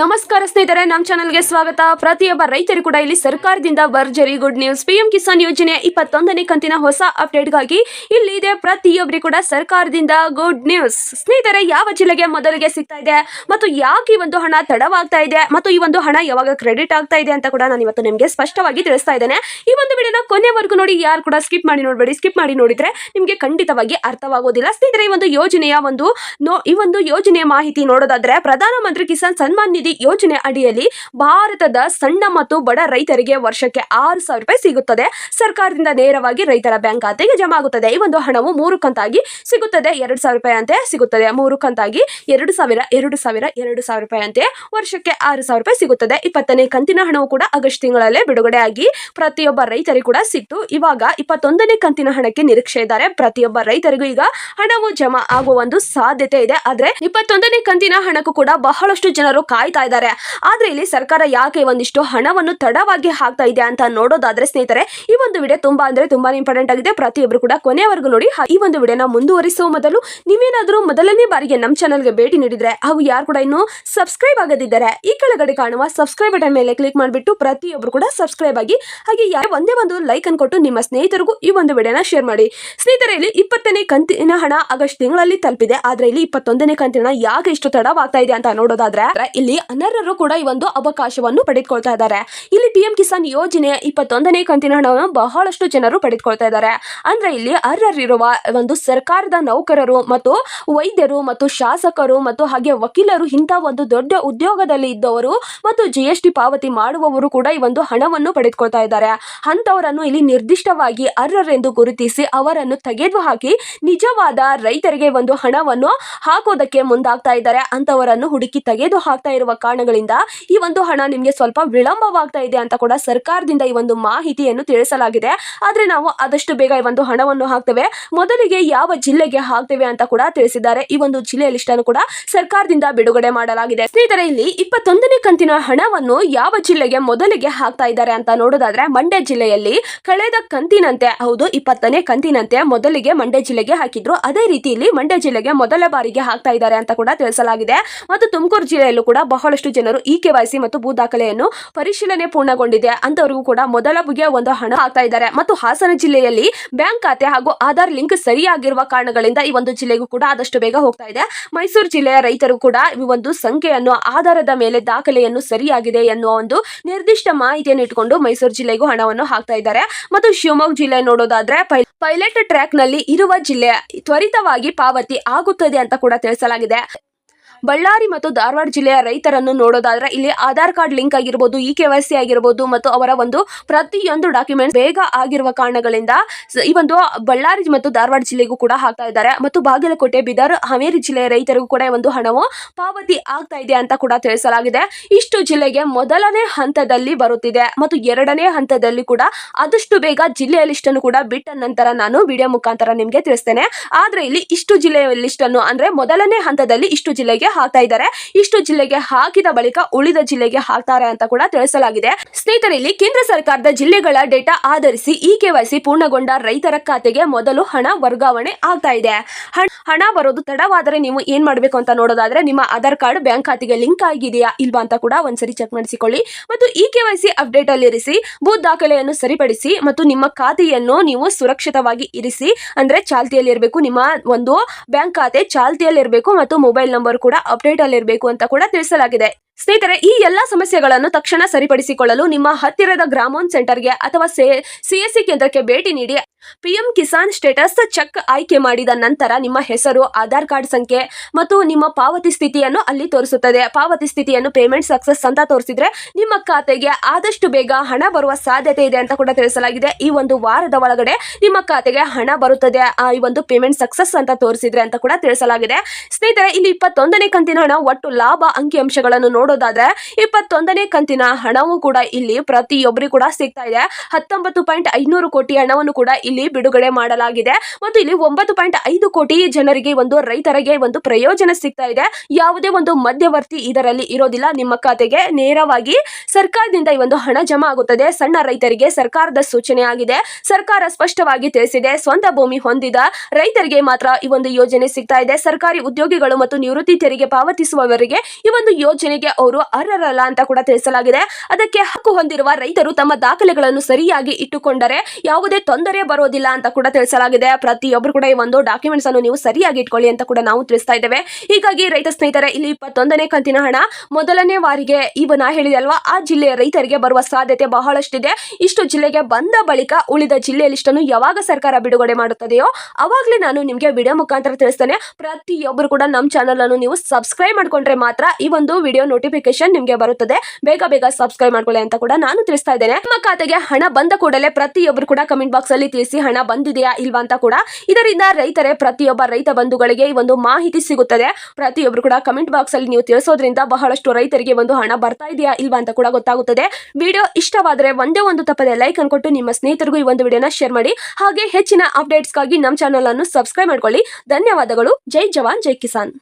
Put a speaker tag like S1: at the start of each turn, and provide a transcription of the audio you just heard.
S1: ನಮಸ್ಕಾರ ಸ್ನೇಹಿತರೆ, ನಮ್ಮ ಚಾನಲ್ಗೆ ಸ್ವಾಗತ. ಪ್ರತಿಯೊಬ್ಬ ರೈತರು ಕೂಡ ಇಲ್ಲಿ ಸರ್ಕಾರದಿಂದ ಭರ್ಜರಿ ಗುಡ್ ನ್ಯೂಸ್, ಪಿಎಂ ಕಿಸಾನ್ ಯೋಜನೆ ಇಪ್ಪತ್ತೊಂದನೇ ಕಂತಿನ ಹೊಸ ಅಪ್ಡೇಟ್ಗಾಗಿ ಇಲ್ಲಿ ಇದೆ ಪ್ರತಿಯೊಬ್ಬರಿಗೂ ಕೂಡ ಸರ್ಕಾರದಿಂದ ಗುಡ್ ನ್ಯೂಸ್. ಸ್ನೇಹಿತರೆ, ಯಾವ ಜಿಲ್ಲೆಗೆ ಮೊದಲಿಗೆ ಸಿಗ್ತಾ ಇದೆ ಮತ್ತು ಯಾಕೆ ಈ ಒಂದು ಹಣ ತಡವಾಗ್ತಾ ಇದೆ ಮತ್ತು ಈ ಒಂದು ಹಣ ಯಾವಾಗ ಕ್ರೆಡಿಟ್ ಆಗ್ತಾ ಇದೆ ಅಂತ ಕೂಡ ನಾನು ಇವತ್ತು ನಿಮಗೆ ಸ್ಪಷ್ಟವಾಗಿ ತಿಳಿಸ್ತಾ ಇದ್ದೇನೆ. ಈ ಒಂದು ವಿಡಿಯೋನ ಕೊನೆವರೆಗೂ ನೋಡಿ, ಯಾರು ಕೂಡ ಸ್ಕಿಪ್ ಮಾಡಿ ನೋಡಬೇಡಿ. ಸ್ಕಿಪ್ ಮಾಡಿ ನೋಡಿದ್ರೆ ನಿಮಗೆ ಖಂಡಿತವಾಗಿ ಅರ್ಥವಾಗೋದಿಲ್ಲ. ಸ್ನೇಹಿತರೆ, ಈ ಒಂದು ಯೋಜನೆಯ ಒಂದು ಈ ಒಂದು ಯೋಜನೆಯ ಮಾಹಿತಿ ನೋಡೋದಾದ್ರೆ ಪ್ರಧಾನಮಂತ್ರಿ ಕಿಸಾನ್ ಸನ್ಮಾನ್ ನಿಧಿ ಯೋಜನೆ ಅಡಿಯಲ್ಲಿ ಭಾರತದ ಸಣ್ಣ ಮತ್ತು ಬಡ ರೈತರಿಗೆ ವರ್ಷಕ್ಕೆ ಆರು ಸಾವಿರ ರೂಪಾಯಿ ಸಿಗುತ್ತದೆ. ಸರ್ಕಾರದಿಂದ ನೇರವಾಗಿ ರೈತರ ಬ್ಯಾಂಕ್ ಖಾತೆಗೆ ಜಮಾ ಆಗುತ್ತದೆ. ಈ ಒಂದು ಹಣವು ಮೂರು ಕಂತಾಗಿ ಸಿಗುತ್ತದೆ. ಎರಡು ಸಾವಿರ ರೂಪಾಯಿ ಅಂತೆ ಸಿಗುತ್ತದೆ. ಮೂರು ಕಂತಾಗಿ ಎರಡು ಸಾವಿರ ಎರಡು ಸಾವಿರ ಎರಡು ಸಾವಿರ ರೂಪಾಯಿ ಅಂತೆ ವರ್ಷಕ್ಕೆ ಆರು ಸಾವಿರ ರೂಪಾಯಿ ಸಿಗುತ್ತದೆ. ಇಪ್ಪತ್ತನೇ ಕಂತಿನ ಹಣವು ಕೂಡ ಆಗಸ್ಟ್ ತಿಂಗಳಲ್ಲೇ ಬಿಡುಗಡೆ ಆಗಿ ಪ್ರತಿಯೊಬ್ಬ ರೈತರಿಗೂ ಕೂಡ ಸಿಕ್ತು. ಇವಾಗ ಇಪ್ಪತ್ತೊಂದನೇ ಕಂತಿನ ಹಣಕ್ಕೆ ನಿರೀಕ್ಷೆ ಇದ್ದಾರೆ. ಪ್ರತಿಯೊಬ್ಬ ರೈತರಿಗೂ ಈಗ ಹಣವು ಜಮಾ ಆಗುವ ಒಂದು ಸಾಧ್ಯತೆ ಇದೆ. ಆದ್ರೆ ಇಪ್ಪತ್ತೊಂದನೇ ಕಂತಿನ ಹಣಕ್ಕೂ ಕೂಡ ಬಹಳಷ್ಟು ಜನರು ಕಾಯ್ತಾ ಇದ್ದಾರೆ. ಆದ್ರೆ ಇಲ್ಲಿ ಸರ್ಕಾರ ಯಾಕೆ ಒಂದಿಷ್ಟು ಹಣವನ್ನು ತಡವಾಗಿ ಹಾಕ್ತಾ ಇದೆ ಅಂತ ನೋಡೋದಾದ್ರೆ ಸ್ನೇಹಿತರೆ, ಈ ಒಂದು ವಿಡಿಯೋ ತುಂಬಾ ಅಂದ್ರೆ ತುಂಬಾ ಇಂಪಾರ್ಟೆಂಟ್ ಆಗಿದೆ. ಪ್ರತಿಯೊಬ್ಬರು ಕೂಡ ಕೊನೆಯವರೆಗೂ ನೋಡಿ, ಈ ಒಂದು ವಿಡಿಯೋನ ಮುಂದುವರಿಸುವ ಮೊದಲು ನೀವೇನಾದರೂ ಮೊದಲನೇ ಬಾರಿಗೆ ನಮ್ಮ ಚಾನಲ್ಗೆ ಭೇಟಿ ನೀಡಿದ್ರೆ, ಹಾಗೂ ಯಾರು ಕೂಡ ಇನ್ನು ಸಬ್ಸ್ಕ್ರೈಬ್ ಆಗದಿದ್ದಾರೆ, ಈ ಕೆಳಗಡೆ ಕಾಣುವ ಸಬ್ಸ್ಕ್ರೈಬ್ ಬಟನ್ ಮೇಲೆ ಕ್ಲಿಕ್ ಮಾಡಿಬಿಟ್ಟು ಪ್ರತಿಯೊಬ್ಬರು ಕೂಡ ಸಬ್ಸ್ಕ್ರೈಬ್ ಆಗಿ, ಹಾಗೆ ಯಾರು ಒಂದೇ ಒಂದು ಲೈಕ್ ಅನ್ನು ಕೊಟ್ಟು ನಿಮ್ಮ ಸ್ನೇಹಿತರಿಗೂ ಈ ಒಂದು ವಿಡಿಯೋನ ಶೇರ್ ಮಾಡಿ. ಸ್ನೇಹಿತರೆ, ಇಲ್ಲಿ ಇಪ್ಪತ್ತನೇ ಕಂತಿನ ಹಣ ಆಗಸ್ಟ್ ತಿಂಗಳಲ್ಲಿ ತಲುಪಿದೆ. ಆದ್ರೆ ಇಲ್ಲಿ ಇಪ್ಪತ್ತೊಂದನೇ ಕಂತಿನ ಯಾಕೆ ಇಷ್ಟು ತಡವಾಗ್ತಾ ಇದೆ ಅಂತ ನೋಡೋದಾದ್ರೆ, ಇಲ್ಲಿ ಅನರ್ಹರು ಕೂಡ ಈ ಒಂದು ಅವಕಾಶವನ್ನು ಪಡೆದುಕೊಳ್ತಾ ಇದ್ದಾರೆ. ಇಲ್ಲಿ ಪಿಎಂ ಕಿಸಾನ್ ಯೋಜನೆಯ ಇಪ್ಪತ್ತೊಂದನೇ ಕಂತಿನ ಹಣವನ್ನು ಬಹಳಷ್ಟು ಜನರು ಪಡೆದುಕೊಳ್ತಾ ಇದ್ದಾರೆ. ಅಂದ್ರೆ ಇಲ್ಲಿ ಅರ್ಹರಿರುವ ಒಂದು ಸರ್ಕಾರದ ನೌಕರರು ಮತ್ತು ವೈದ್ಯರು ಮತ್ತು ಶಾಸಕರು ಮತ್ತು ಹಾಗೆ ವಕೀಲರು ಇಂಥ ಒಂದು ದೊಡ್ಡ ಉದ್ಯೋಗದಲ್ಲಿ ಇದ್ದವರು ಮತ್ತು ಜಿ ಎಸ್ ಟಿ ಪಾವತಿ ಮಾಡುವವರು ಕೂಡ ಈ ಒಂದು ಹಣವನ್ನು ಪಡೆದುಕೊಳ್ತಾ ಇದ್ದಾರೆ. ಅಂಥವರನ್ನು ಇಲ್ಲಿ ನಿರ್ದಿಷ್ಟವಾಗಿ ಅರ್ಹರೆಂದು ಗುರುತಿಸಿ ಅವರನ್ನು ತೆಗೆದು ಹಾಕಿ ನಿಜವಾದ ರೈತರಿಗೆ ಒಂದು ಹಣವನ್ನು ಹಾಕೋದಕ್ಕೆ ಮುಂದಾಗ್ತಾ ಇದ್ದಾರೆ. ಅಂತವರನ್ನು ಹುಡುಕಿ ತೆಗೆದು ಹಾಕ್ತಾ ಇರುವ ಕಾರಣಗಳಿಂದ ಈ ಒಂದು ಹಣ ನಿಮಗೆ ಸ್ವಲ್ಪ ವಿಳಂಬವಾಗ್ತಾ ಇದೆ ಅಂತ ಕೂಡ ಸರ್ಕಾರದಿಂದ ಈ ಒಂದು ಮಾಹಿತಿಯನ್ನು ತಿಳಿಸಲಾಗಿದೆ. ಆದರೆ ನಾವು ಆದಷ್ಟು ಬೇಗ ಈ ಒಂದು ಹಣವನ್ನು ಹಾಕ್ತೇವೆ. ಮೊದಲಿಗೆ ಯಾವ ಜಿಲ್ಲೆಗೆ ಹಾಕ್ತೇವೆ ಅಂತ ಕೂಡ ತಿಳಿಸಿದ್ದಾರೆ. ಈ ಒಂದು ಜಿಲ್ಲೆಯ ಲಿಸ್ಟ್ ಅನ್ನು ಕೂಡ ಸರ್ಕಾರದಿಂದ ಬಿಡುಗಡೆ ಮಾಡಲಾಗಿದೆ. ಸ್ನೇಹಿತರೆ, ಇಲ್ಲಿ ಇಪ್ಪತ್ತೊಂದನೇ ಕಂತಿನ ಹಣವನ್ನು ಯಾವ ಜಿಲ್ಲೆಗೆ ಮೊದಲಿಗೆ ಹಾಕ್ತಾ ಇದ್ದಾರೆ ಅಂತ ನೋಡೋದಾದ್ರೆ ಮಂಡ್ಯ ಜಿಲ್ಲೆಯಲ್ಲಿ ಕಳೆದ ಕಂತಿನಂತೆ, ಹೌದು, ಇಪ್ಪತ್ತನೇ ಕಂತಿನಂತೆ ಮೊದಲಿಗೆ ಮಂಡ್ಯ ಜಿಲ್ಲೆಗೆ ಹಾಕಿದ್ರು. ಅದೇ ರೀತಿ ಇಲ್ಲಿ ಮಂಡ್ಯ ಜಿಲ್ಲೆಗೆ ಮೊದಲ ಬಾರಿಗೆ ಹಾಕ್ತಾ ಇದ್ದಾರೆ ಅಂತ ಕೂಡ ತಿಳಿಸಲಾಗಿದೆ. ಮತ್ತು ತುಮಕೂರು ಜಿಲ್ಲೆಯಲ್ಲೂ ಕೂಡ ಬಹಳಷ್ಟು ಜನರು ಇ ಕೆವೈಸಿ ಮತ್ತು ಭೂ ದಾಖಲೆಯನ್ನು ಪರಿಶೀಲನೆ ಪೂರ್ಣಗೊಂಡಿದೆ ಅಂತವರಿಗೂ ಕೂಡ ಮೊದಲ ಬಗೆಯ ಒಂದು ಹಣ ಹಾಕ್ತಾ ಇದ್ದಾರೆ. ಮತ್ತು ಹಾಸನ ಜಿಲ್ಲೆಯಲ್ಲಿ ಬ್ಯಾಂಕ್ ಖಾತೆ ಹಾಗೂ ಆಧಾರ್ ಲಿಂಕ್ ಸರಿಯಾಗಿರುವ ಕಾರಣಗಳಿಂದ ಈ ಒಂದು ಜಿಲ್ಲೆಗೂ ಕೂಡ ಆದಷ್ಟು ಬೇಗ ಹೋಗ್ತಾ ಇದೆ. ಮೈಸೂರು ಜಿಲ್ಲೆಯ ರೈತರು ಕೂಡ ಈ ಒಂದು ಸಂಖ್ಯೆಯನ್ನು ಆಧಾರದ ಮೇಲೆ ದಾಖಲೆಯನ್ನು ಸರಿಯಾಗಿದೆ ಎನ್ನುವ ಒಂದು ನಿರ್ದಿಷ್ಟ ಮಾಹಿತಿಯನ್ನು ಇಟ್ಕೊಂಡು ಮೈಸೂರು ಜಿಲ್ಲೆಗೂ ಹಣವನ್ನು ಹಾಕ್ತಾ ಇದ್ದಾರೆ. ಮತ್ತು ಶಿವಮೊಗ್ಗ ಜಿಲ್ಲೆ ನೋಡೋದಾದ್ರೆ ಪೈಲಟ್ ಟ್ರ್ಯಾಕ್ನಲ್ಲಿ ಇರುವ ಜಿಲ್ಲೆ ತ್ವರಿತವಾಗಿ ಪಾವತಿ ಆಗುತ್ತದೆ ಅಂತ ಕೂಡ ತಿಳಿಸಲಾಗಿದೆ. ಬಳ್ಳಾರಿ ಮತ್ತು ಧಾರವಾಡ ಜಿಲ್ಲೆಯ ರೈತರನ್ನು ನೋಡೋದಾದ್ರೆ ಇಲ್ಲಿ ಆಧಾರ್ ಕಾರ್ಡ್ ಲಿಂಕ್ ಆಗಿರ್ಬೋದು ಇ ಕೆ ವೈ ಆಗಿರ್ಬೋದು ಮತ್ತು ಅವರ ಒಂದು ಪ್ರತಿಯೊಂದು ಡಾಕ್ಯುಮೆಂಟ್ ಬೇಗ ಆಗಿರುವ ಕಾರಣಗಳಿಂದ ಈ ಒಂದು ಬಳ್ಳಾರಿ ಮತ್ತು ಧಾರವಾಡ ಜಿಲ್ಲೆಗೂ ಕೂಡ ಹಾಕ್ತಾ ಇದ್ದಾರೆ. ಮತ್ತು ಬಾಗಲಕೋಟೆ, ಬಿದರ್, ಹಾವೇರಿ ಜಿಲ್ಲೆಯ ರೈತರಿಗೂ ಕೂಡ ಒಂದು ಹಣವು ಪಾವತಿ ಆಗ್ತಾ ಇದೆ ಅಂತ ಕೂಡ ತಿಳಿಸಲಾಗಿದೆ. ಇಷ್ಟು ಜಿಲ್ಲೆಗೆ ಮೊದಲನೇ ಹಂತದಲ್ಲಿ ಬರುತ್ತಿದೆ. ಮತ್ತು ಎರಡನೇ ಹಂತದಲ್ಲಿ ಕೂಡ ಆದಷ್ಟು ಬೇಗ ಜಿಲ್ಲೆಯ ಲಿಸ್ಟ್ ಅನ್ನು ಕೂಡ ಬಿಟ್ಟ ನಂತರ ನಾನು ವಿಡಿಯೋ ಮುಖಾಂತರ ನಿಮಗೆ ತಿಳಿಸ್ತೇನೆ. ಆದ್ರೆ ಇಲ್ಲಿ ಇಷ್ಟು ಜಿಲ್ಲೆಯ ಲಿಸ್ಟ್ ಅನ್ನು ಅಂದ್ರೆ ಮೊದಲನೇ ಹಂತದಲ್ಲಿ ಇಷ್ಟು ಜಿಲ್ಲೆಗೆ ಹಾಕ್ತಾ ಇದ್ದಾರೆ. ಇಷ್ಟು ಜಿಲ್ಲೆಗೆ ಹಾಕಿದ ಬಳಿಕ ಉಳಿದ ಜಿಲ್ಲೆಗೆ ಹಾಕ್ತಾರೆ ಅಂತ ಕೂಡ ತಿಳಿಸಲಾಗಿದೆ. ಸ್ನೇಹಿತರಲ್ಲಿ ಕೇಂದ್ರ ಸರ್ಕಾರದ ಜಿಲ್ಲೆಗಳ ಡೇಟಾ ಆಧರಿಸಿ ಈ ಕೆವೈಸಿ ಪೂರ್ಣಗೊಂಡ ರೈತರ ಖಾತೆಗೆ ಮೊದಲು ಹಣ ವರ್ಗಾವಣೆ ಆಗ್ತಾ ಇದೆ. ಹಣ- ಬರೋದು ತಡವಾದರೆ ನೀವು ಏನ್ ಮಾಡಬೇಕು ಅಂತ ನೋಡೋದಾದ್ರೆ ನಿಮ್ಮ ಆಧಾರ್ ಕಾರ್ಡ್ ಬ್ಯಾಂಕ್ ಖಾತೆಗೆ ಲಿಂಕ್ ಆಗಿದೆಯಾ ಇಲ್ವಾ ಅಂತ ಕೂಡ ಒಂದ್ಸರಿ ಚೆಕ್ ಮಾಡಿಸಿಕೊಳ್ಳಿ. ಮತ್ತು ಇ ಕೆವೈಸಿ ಅಪ್ಡೇಟ್ ಅಲ್ಲಿ ಇರಿಸಿ ಭೂ ದಾಖಲೆಯನ್ನು ಸರಿಪಡಿಸಿ ಮತ್ತು ನಿಮ್ಮ ಖಾತೆಯನ್ನು ನೀವು ಸುರಕ್ಷಿತವಾಗಿ ಇರಿಸಿ, ಅಂದ್ರೆ ಚಾಲ್ತಿಯಲ್ಲಿ ಇರಬೇಕು. ನಿಮ್ಮ ಒಂದು ಬ್ಯಾಂಕ್ ಖಾತೆ ಚಾಲ್ತಿಯಲ್ಲಿ ಇರಬೇಕು ಮತ್ತು ಮೊಬೈಲ್ ನಂಬರ್ ಕೂಡ ಅಪ್ಡೇಟ್ ಅಲ್ಲಿರಬೇಕು ಅಂತ ಕೂಡ ತಿಳಿಸಲಾಗಿದೆ. ಸ್ನೇಹಿತರೆ, ಈ ಎಲ್ಲಾ ಸಮಸ್ಯೆಗಳನ್ನು ತಕ್ಷಣ ಸರಿಪಡಿಸಿಕೊಳ್ಳಲು ನಿಮ್ಮ ಹತ್ತಿರದ ಗ್ರಾಮೋನ್ ಸೆಂಟರ್ಗೆ ಅಥವಾ ಸಿಎಸ್ಸಿ ಕೇಂದ್ರಕ್ಕೆ ಭೇಟಿ ನೀಡಿ. ಪಿಎಂ ಕಿಸಾನ್ ಸ್ಟೇಟಸ್ ಚೆಕ್ ಆಯ್ಕೆ ಮಾಡಿದ ನಂತರ ನಿಮ್ಮ ಹೆಸರು, ಆಧಾರ್ ಕಾರ್ಡ್ ಸಂಖ್ಯೆ ಮತ್ತು ನಿಮ್ಮ ಪಾವತಿ ಸ್ಥಿತಿಯನ್ನು ಅಲ್ಲಿ ತೋರಿಸುತ್ತದೆ. ಪಾವತಿ ಸ್ಥಿತಿಯನ್ನು ಪೇಮೆಂಟ್ ಸಕ್ಸಸ್ ಅಂತ ತೋರಿಸಿದ್ರೆ ನಿಮ್ಮ ಖಾತೆಗೆ ಆದಷ್ಟು ಬೇಗ ಹಣ ಬರುವ ಸಾಧ್ಯತೆ ಇದೆ ಅಂತ ಕೂಡ ತಿಳಿಸಲಾಗಿದೆ. ಈ ಒಂದು ವಾರದ ಒಳಗಡೆ ನಿಮ್ಮ ಖಾತೆಗೆ ಹಣ ಬರುತ್ತದೆ. ಈ ಒಂದು ಪೇಮೆಂಟ್ ಸಕ್ಸಸ್ ಅಂತ ತೋರಿಸಿದ್ರೆ ಅಂತ ಕೂಡ ತಿಳಿಸಲಾಗಿದೆ. ಸ್ನೇಹಿತರೆ, ಇಲ್ಲಿ ಇಪ್ಪತ್ತೊಂದನೇ ಕಂತಿನ ಹಣ ಒಟ್ಟು ಲಾಭ ಅಂಕಿಅಂಶಗಳನ್ನು ನೋಡೋದಾದ್ರೆ ಇಪ್ಪತ್ತೊಂದನೇ ಕಂತಿನ ಹಣವು ಕೂಡ ಇಲ್ಲಿ ಪ್ರತಿಯೊಬ್ಬರಿಗೂ ಕೂಡ ಸಿಗ್ತಾ ಇದೆ. ಹತ್ತೊಂಬತ್ತು ಪಾಯಿಂಟ್ ಐನೂರು ಕೋಟಿ ಹಣವನ್ನು ಕೂಡ ಇಲ್ಲಿ ಬಿಡುಗಡೆ ಮಾಡಲಾಗಿದೆ. ಮತ್ತು ಇಲ್ಲಿ ಒಂಬತ್ತು ಪಾಯಿಂಟ್ ಐದು ಕೋಟಿ ಜನರಿಗೆ ಒಂದು ರೈತರಿಗೆ ಒಂದು ಪ್ರಯೋಜನ ಸಿಗ್ತಾ ಇದೆ. ಯಾವುದೇ ಒಂದು ಮಧ್ಯವರ್ತಿ ಇದರಲ್ಲಿ ಇರೋದಿಲ್ಲ. ನಿಮ್ಮ ಖಾತೆಗೆ ನೇರವಾಗಿ ಸರ್ಕಾರದಿಂದ ಈ ಒಂದು ಹಣ ಜಮಾ ಆಗುತ್ತದೆ. ಸಣ್ಣ ರೈತರಿಗೆ ಸರ್ಕಾರದ ಸೂಚನೆ ಆಗಿದೆ. ಸರ್ಕಾರ ಸ್ಪಷ್ಟವಾಗಿ ತಿಳಿಸಿದೆ. ಸ್ವಂತ ಭೂಮಿ ಹೊಂದಿದ ರೈತರಿಗೆ ಮಾತ್ರ ಈ ಒಂದು ಯೋಜನೆ ಸಿಗ್ತಾ ಇದೆ. ಸರ್ಕಾರಿ ಉದ್ಯೋಗಿಗಳು ಮತ್ತು ನಿವೃತ್ತಿ ತೆರಿಗೆ ಪಾವತಿಸುವವರಿಗೆ ಈ ಒಂದು ಯೋಜನೆಗೆ ಅವರು ಅರ್ಹರಲ್ಲ ಅಂತ ಕೂಡ ತಿಳಿಸಲಾಗಿದೆ. ಅದಕ್ಕೆ ಹಕ್ಕು ಹೊಂದಿರುವ ರೈತರು ತಮ್ಮ ದಾಖಲೆಗಳನ್ನು ಸರಿಯಾಗಿ ಇಟ್ಟುಕೊಂಡರೆ ಯಾವುದೇ ತೊಂದರೆ ಬರೋದಿಲ್ಲ ಅಂತ ಕೂಡ ತಿಳಿಸಲಾಗಿದೆ. ಪ್ರತಿಯೊಬ್ಬರು ಕೂಡ ಈ ಒಂದು ಡಾಕ್ಯುಮೆಂಟ್ಸ್ ಅನ್ನು ನೀವು ಸರಿಯಾಗಿ ಇಟ್ಕೊಳ್ಳಿ ಅಂತ ಕೂಡ ನಾವು ತಿಳಿಸ್ತಾ ಇದ್ದೇವೆ. ಹೀಗಾಗಿ ರೈತ ಸ್ನೇಹಿತರೆ, ಇಲ್ಲಿ ಇಪ್ಪತ್ತೊಂದನೇ ಕಂತಿನ ಹಣ ಮೊದಲನೇ ವಾರಿಗೆ ಇವನ ಹೇಳಿದೆ ಅಲ್ವಾ? ಆ ಜಿಲ್ಲೆಯ ರೈತರಿಗೆ ಬರುವ ಸಾಧ್ಯತೆ ಬಹಳಷ್ಟಿದೆ. ಇಷ್ಟು ಜಿಲ್ಲೆಗೆ ಬಂದ ಬಳಿಕ ಉಳಿದ ಜಿಲ್ಲೆಯ ಲಿಸ್ಟನ್ನು ಯಾವಾಗ ಸರ್ಕಾರ ಬಿಡುಗಡೆ ಮಾಡುತ್ತದೆಯೋ ಅವಾಗಲೇ ನಾನು ನಿಮಗೆ ವಿಡಿಯೋ ಮುಖಾಂತರ ತಿಳಿಸ್ತೇನೆ. ಪ್ರತಿಯೊಬ್ಬರು ಕೂಡ ನಮ್ಮ ಚಾನಲ್ ಅನ್ನು ನೀವು ಸಬ್ಸ್ಕ್ರೈಬ್ ಮಾಡಿಕೊಂಡ್ರೆ ಮಾತ್ರ ಈ ಒಂದು ವಿಡಿಯೋ ನೋಟಿಫಿಕೇಶನ್ ನಿಮಗೆ ಬರುತ್ತದೆ. ಬೇಗ ಬೇಗ ಸಬ್ಸ್ಕ್ರೈಬ್ ಮಾಡ್ಕೊಳ್ಳಿ ಅಂತ ಕೂಡ ನಾನು ತಿಳಿಸ್ತಾ ಇದ್ದೇನೆ. ನಿಮ್ಮ ಖಾತೆಗೆ ಹಣ ಬಂದ ಕೂಡಲೇ ಪ್ರತಿಯೊಬ್ಬರು ಕೂಡ ಕಮೆಂಟ್ ಬಾಕ್ಸ್ ಅಲ್ಲಿ ತಿಳಿಸಿ ಹಣ ಬಂದಿದೆಯಾ ಇಲ್ವಾ ಅಂತ ಕೂಡ ಇದರಿಂದ ರೈತರೇ ಪ್ರತಿಯೊಬ್ಬ ರೈತ ಬಂಧುಗಳಿಗೆ ಈ ಒಂದು ಮಾಹಿತಿ ಸಿಗುತ್ತದೆ. ಪ್ರತಿಯೊಬ್ಬರು ಕೂಡ ಕಮೆಂಟ್ ಬಾಕ್ಸ್ ಅಲ್ಲಿ ನೀವು ತಿಳಿಸೋದ್ರಿಂದ ಬಹಳಷ್ಟು ರೈತರಿಗೆ ಒಂದು ಹಣ ಬರ್ತಾ ಇದೆಯಾ ಇಲ್ವಾ ಅಂತ ಕೂಡ ಗೊತ್ತಾಗುತ್ತದೆ. ವಿಡಿಯೋ ಇಷ್ಟವಾದರೆ ಒಂದೇ ಒಂದು ತಪ್ಪದೆ ಲೈಕ್ ಅನ್ಕೊಟ್ಟು ನಿಮ್ಮ ಸ್ನೇಹಿತರಿಗೂ ಈ ಒಂದು ವಿಡಿಯೋನ ಶೇರ್ ಮಾಡಿ. ಹಾಗೆ ಹೆಚ್ಚಿನ ಅಪ್ಡೇಟ್ಸ್ಗಾಗಿ ನಮ್ಮ ಚಾನಲ್ ಅನ್ನು ಸಬ್ಸ್ಕ್ರೈಬ್ ಮಾಡ್ಕೊಳ್ಳಿ. ಧನ್ಯವಾದಗಳು. ಜೈ ಜವಾನ್, ಜೈ ಕಿಸಾನ್.